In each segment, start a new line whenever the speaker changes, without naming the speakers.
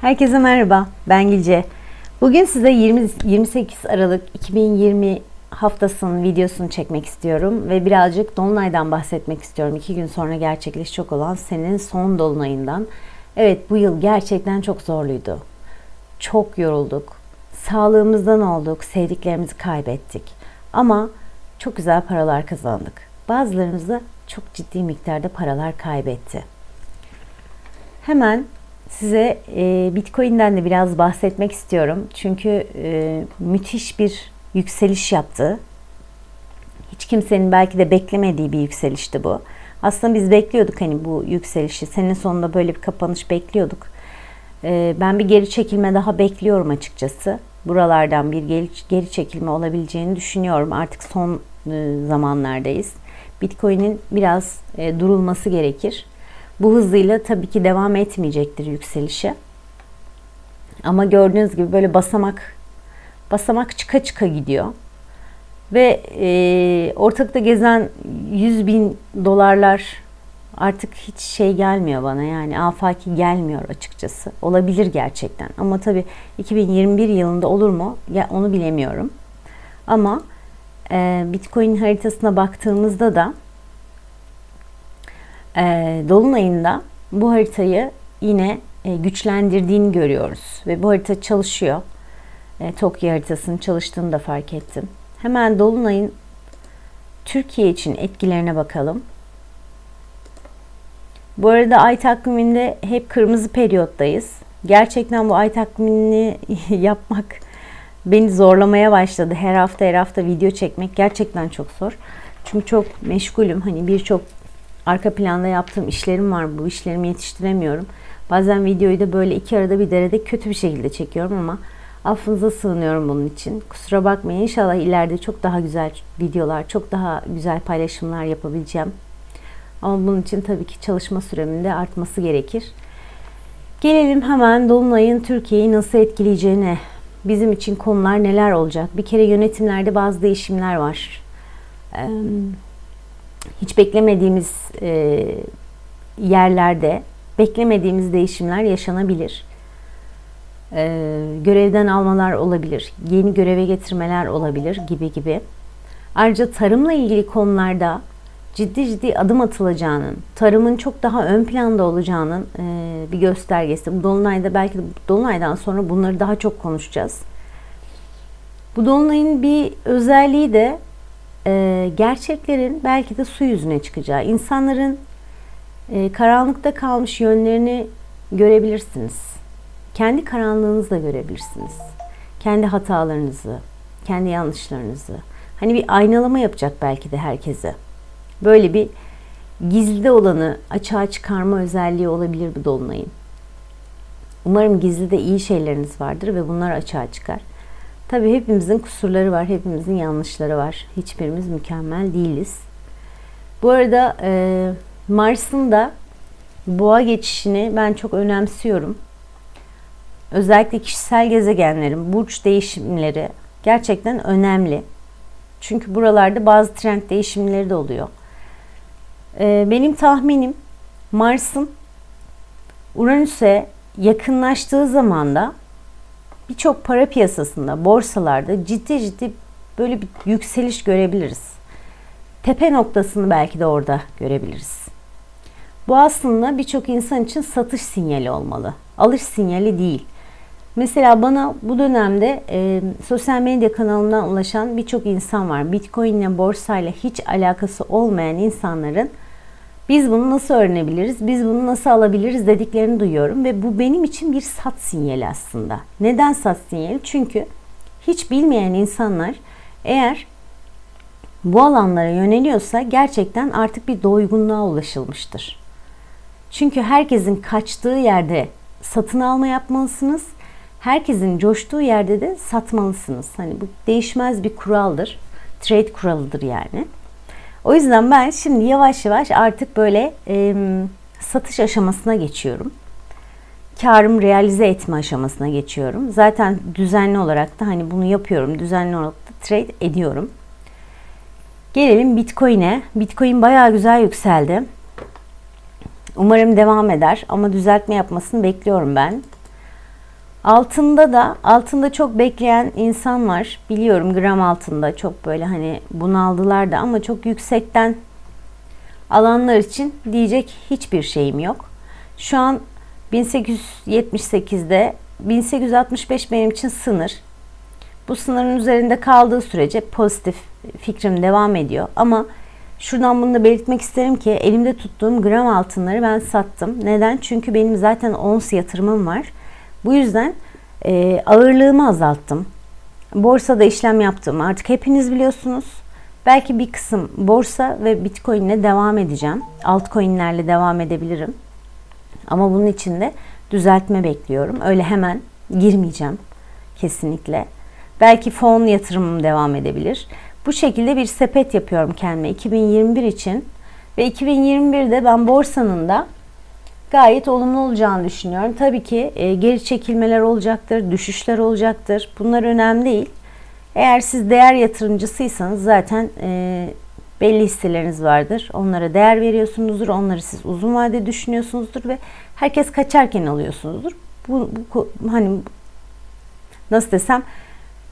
Herkese merhaba, ben Gülce. Bugün size 20, 28 Aralık 2020 haftasının videosunu çekmek istiyorum ve birazcık Dolunay'dan bahsetmek istiyorum. İki gün sonra gerçekleşecek olan senin son Dolunay'ından. Evet bu yıl gerçekten çok zorluydu. Çok yorulduk. Sağlığımızdan olduk, sevdiklerimizi kaybettik. Ama çok güzel paralar kazandık. Bazılarımız da çok ciddi miktarda paralar kaybetti. Hemen size e, Bitcoin'den de biraz bahsetmek istiyorum. Çünkü e, müthiş bir yükseliş yaptı. Hiç kimsenin belki de beklemediği bir yükselişti bu. Aslında biz bekliyorduk hani bu yükselişi. Senin sonunda böyle bir kapanış bekliyorduk. E, ben bir geri çekilme daha bekliyorum açıkçası. Buralardan bir geri, geri çekilme olabileceğini düşünüyorum. Artık son e, zamanlardayız. Bitcoin'in biraz e, durulması gerekir. Bu hızıyla tabii ki devam etmeyecektir yükselişi. Ama gördüğünüz gibi böyle basamak basamak çıka çıka gidiyor. Ve e, ortalıkta gezen 100 bin dolarlar artık hiç şey gelmiyor bana yani afaki gelmiyor açıkçası. Olabilir gerçekten ama tabii 2021 yılında olur mu ya onu bilemiyorum. Ama e, Bitcoin haritasına baktığımızda da Dolunay'ında bu haritayı yine e, güçlendirdiğini görüyoruz. Ve bu harita çalışıyor. E, Tokyo haritasının çalıştığını da fark ettim. Hemen Dolunay'ın Türkiye için etkilerine bakalım. Bu arada ay takviminde hep kırmızı periyottayız. Gerçekten bu ay takvimini yapmak beni zorlamaya başladı. Her hafta her hafta video çekmek gerçekten çok zor. Çünkü çok meşgulüm. Hani birçok arka planda yaptığım işlerim var. Bu işlerimi yetiştiremiyorum. Bazen videoyu da böyle iki arada bir derede kötü bir şekilde çekiyorum ama affınıza sığınıyorum bunun için. Kusura bakmayın. İnşallah ileride çok daha güzel videolar, çok daha güzel paylaşımlar yapabileceğim. Ama bunun için tabii ki çalışma süremin de artması gerekir. Gelelim hemen Dolunay'ın Türkiye'yi nasıl etkileyeceğine. Bizim için konular neler olacak? Bir kere yönetimlerde bazı değişimler var. Ee, hiç beklemediğimiz e, yerlerde beklemediğimiz değişimler yaşanabilir. E, görevden almalar olabilir, yeni göreve getirmeler olabilir gibi gibi. Ayrıca tarımla ilgili konularda ciddi ciddi adım atılacağının, tarımın çok daha ön planda olacağının e, bir göstergesi. Bu dolunayda belki de dolunaydan sonra bunları daha çok konuşacağız. Bu dolunayın bir özelliği de e, gerçeklerin belki de su yüzüne çıkacağı, insanların e, karanlıkta kalmış yönlerini görebilirsiniz. Kendi karanlığınızı da görebilirsiniz. Kendi hatalarınızı, kendi yanlışlarınızı. Hani bir aynalama yapacak belki de herkese. Böyle bir gizli olanı açığa çıkarma özelliği olabilir bu dolunayın. Umarım gizlide iyi şeyleriniz vardır ve bunlar açığa çıkar. Tabii hepimizin kusurları var, hepimizin yanlışları var. Hiçbirimiz mükemmel değiliz. Bu arada e, Mars'ın da boğa geçişini ben çok önemsiyorum. Özellikle kişisel gezegenlerin burç değişimleri gerçekten önemli. Çünkü buralarda bazı trend değişimleri de oluyor. E, benim tahminim Mars'ın Uranüs'e yakınlaştığı zaman da birçok para piyasasında, borsalarda ciddi ciddi böyle bir yükseliş görebiliriz. Tepe noktasını belki de orada görebiliriz. Bu aslında birçok insan için satış sinyali olmalı. Alış sinyali değil. Mesela bana bu dönemde e, sosyal medya kanalından ulaşan birçok insan var. Bitcoin ile borsayla hiç alakası olmayan insanların biz bunu nasıl öğrenebiliriz, biz bunu nasıl alabiliriz dediklerini duyuyorum ve bu benim için bir sat sinyali aslında. Neden sat sinyali? Çünkü hiç bilmeyen insanlar eğer bu alanlara yöneliyorsa gerçekten artık bir doygunluğa ulaşılmıştır. Çünkü herkesin kaçtığı yerde satın alma yapmalısınız. Herkesin coştuğu yerde de satmalısınız. Hani bu değişmez bir kuraldır. Trade kuralıdır yani. O yüzden ben şimdi yavaş yavaş artık böyle e, satış aşamasına geçiyorum. Karımı realize etme aşamasına geçiyorum. Zaten düzenli olarak da hani bunu yapıyorum. Düzenli olarak da trade ediyorum. Gelelim Bitcoin'e. Bitcoin bayağı güzel yükseldi. Umarım devam eder ama düzeltme yapmasını bekliyorum ben. Altında da altında çok bekleyen insan var. Biliyorum gram altında çok böyle hani bunaldılar da ama çok yüksekten alanlar için diyecek hiçbir şeyim yok. Şu an 1878'de 1865 benim için sınır. Bu sınırın üzerinde kaldığı sürece pozitif fikrim devam ediyor. Ama şuradan bunu da belirtmek isterim ki elimde tuttuğum gram altınları ben sattım. Neden? Çünkü benim zaten ons yatırımım var. Bu yüzden e, ağırlığımı azalttım. Borsada işlem yaptım. Artık hepiniz biliyorsunuz. Belki bir kısım borsa ve bitcoin ile devam edeceğim. Altcoin'lerle devam edebilirim. Ama bunun için de düzeltme bekliyorum. Öyle hemen girmeyeceğim kesinlikle. Belki fon yatırımım devam edebilir. Bu şekilde bir sepet yapıyorum kendime 2021 için. Ve 2021'de ben borsanın da gayet olumlu olacağını düşünüyorum. Tabii ki e, geri çekilmeler olacaktır, düşüşler olacaktır. Bunlar önemli değil. Eğer siz değer yatırımcısıysanız zaten e, belli hisseleriniz vardır. Onlara değer veriyorsunuzdur. Onları siz uzun vade düşünüyorsunuzdur ve herkes kaçarken alıyorsunuzdur. Bu, bu hani nasıl desem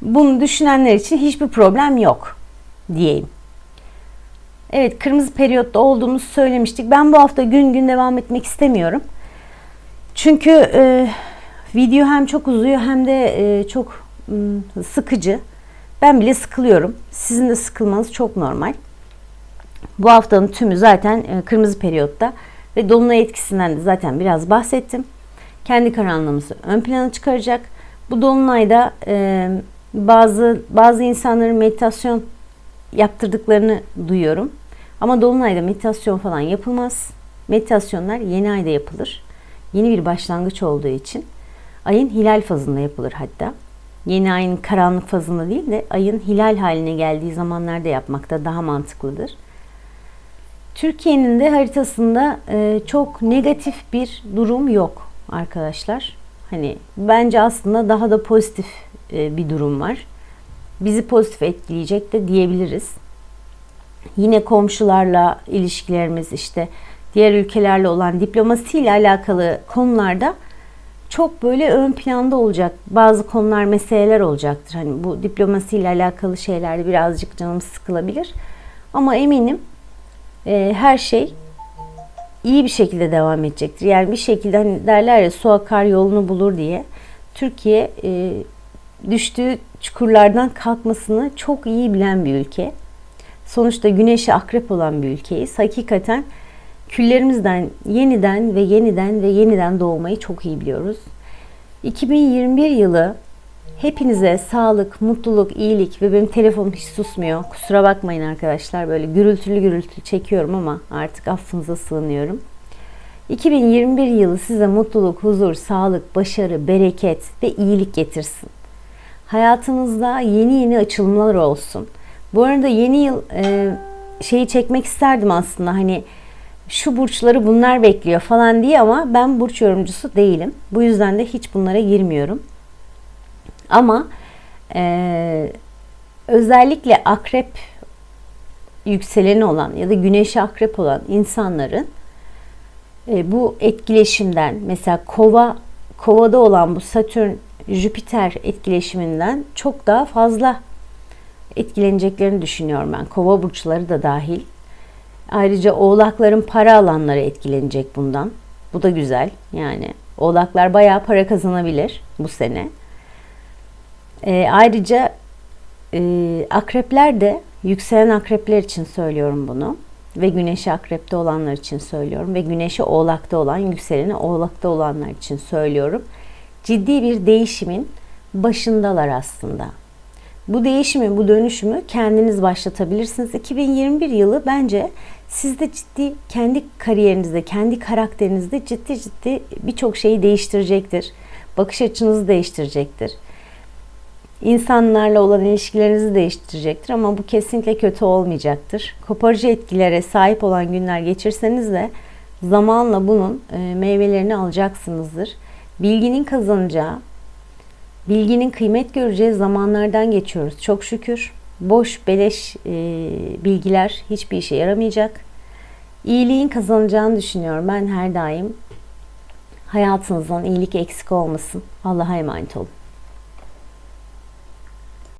bunu düşünenler için hiçbir problem yok diyeyim. Evet kırmızı periyotta olduğumuzu söylemiştik. Ben bu hafta gün gün devam etmek istemiyorum. Çünkü e, video hem çok uzuyor hem de e, çok e, sıkıcı. Ben bile sıkılıyorum. Sizin de sıkılmanız çok normal. Bu haftanın tümü zaten e, kırmızı periyotta ve dolunay etkisinden de zaten biraz bahsettim. Kendi karanlığımızı ön plana çıkaracak. Bu dolunayda e, bazı bazı insanların meditasyon yaptırdıklarını duyuyorum. Ama dolunayda meditasyon falan yapılmaz. Meditasyonlar yeni ayda yapılır. Yeni bir başlangıç olduğu için ayın hilal fazında yapılır hatta. Yeni ayın karanlık fazında değil de ayın hilal haline geldiği zamanlarda yapmak da daha mantıklıdır. Türkiye'nin de haritasında e, çok negatif bir durum yok arkadaşlar. Hani bence aslında daha da pozitif e, bir durum var. Bizi pozitif etkileyecek de diyebiliriz. Yine komşularla ilişkilerimiz işte diğer ülkelerle olan diplomasiyle alakalı konularda çok böyle ön planda olacak. Bazı konular, meseleler olacaktır. Hani bu diplomasiyle alakalı şeylerde birazcık canım sıkılabilir. Ama eminim e, her şey iyi bir şekilde devam edecektir. Yani bir şekilde hani derler ya su akar yolunu bulur diye. Türkiye e, düştüğü çukurlardan kalkmasını çok iyi bilen bir ülke. Sonuçta güneşi akrep olan bir ülkeyiz. Hakikaten küllerimizden yeniden ve yeniden ve yeniden doğmayı çok iyi biliyoruz. 2021 yılı hepinize sağlık, mutluluk, iyilik ve benim telefonum hiç susmuyor. Kusura bakmayın arkadaşlar böyle gürültülü gürültülü çekiyorum ama artık affınıza sığınıyorum. 2021 yılı size mutluluk, huzur, sağlık, başarı, bereket ve iyilik getirsin. Hayatınızda yeni yeni açılımlar olsun. Bu arada yeni yıl e, şeyi çekmek isterdim aslında hani şu burçları bunlar bekliyor falan diye ama ben burç yorumcusu değilim. Bu yüzden de hiç bunlara girmiyorum. Ama e, özellikle akrep yükseleni olan ya da güneşi akrep olan insanların e, bu etkileşimden mesela kova kovada olan bu Satürn Jüpiter etkileşiminden çok daha fazla etkileneceklerini düşünüyorum ben. Kova burçları da dahil. Ayrıca oğlakların para alanları etkilenecek bundan. Bu da güzel. Yani oğlaklar bayağı para kazanabilir bu sene. E, ayrıca e, akrepler de yükselen akrepler için söylüyorum bunu. Ve güneşi akrepte olanlar için söylüyorum. Ve güneşi oğlakta olan, yükseleni oğlakta olanlar için söylüyorum. Ciddi bir değişimin başındalar aslında. Bu değişimi, bu dönüşümü kendiniz başlatabilirsiniz. 2021 yılı bence sizde ciddi kendi kariyerinizde, kendi karakterinizde ciddi ciddi birçok şeyi değiştirecektir. Bakış açınızı değiştirecektir. İnsanlarla olan ilişkilerinizi değiştirecektir ama bu kesinlikle kötü olmayacaktır. Koparıcı etkilere sahip olan günler geçirseniz de zamanla bunun e, meyvelerini alacaksınızdır. Bilginin kazanacağı, bilginin kıymet göreceği zamanlardan geçiyoruz. Çok şükür boş beleş e, bilgiler hiçbir işe yaramayacak. İyiliğin kazanacağını düşünüyorum ben her daim. Hayatınızdan iyilik eksik olmasın. Allah'a emanet olun.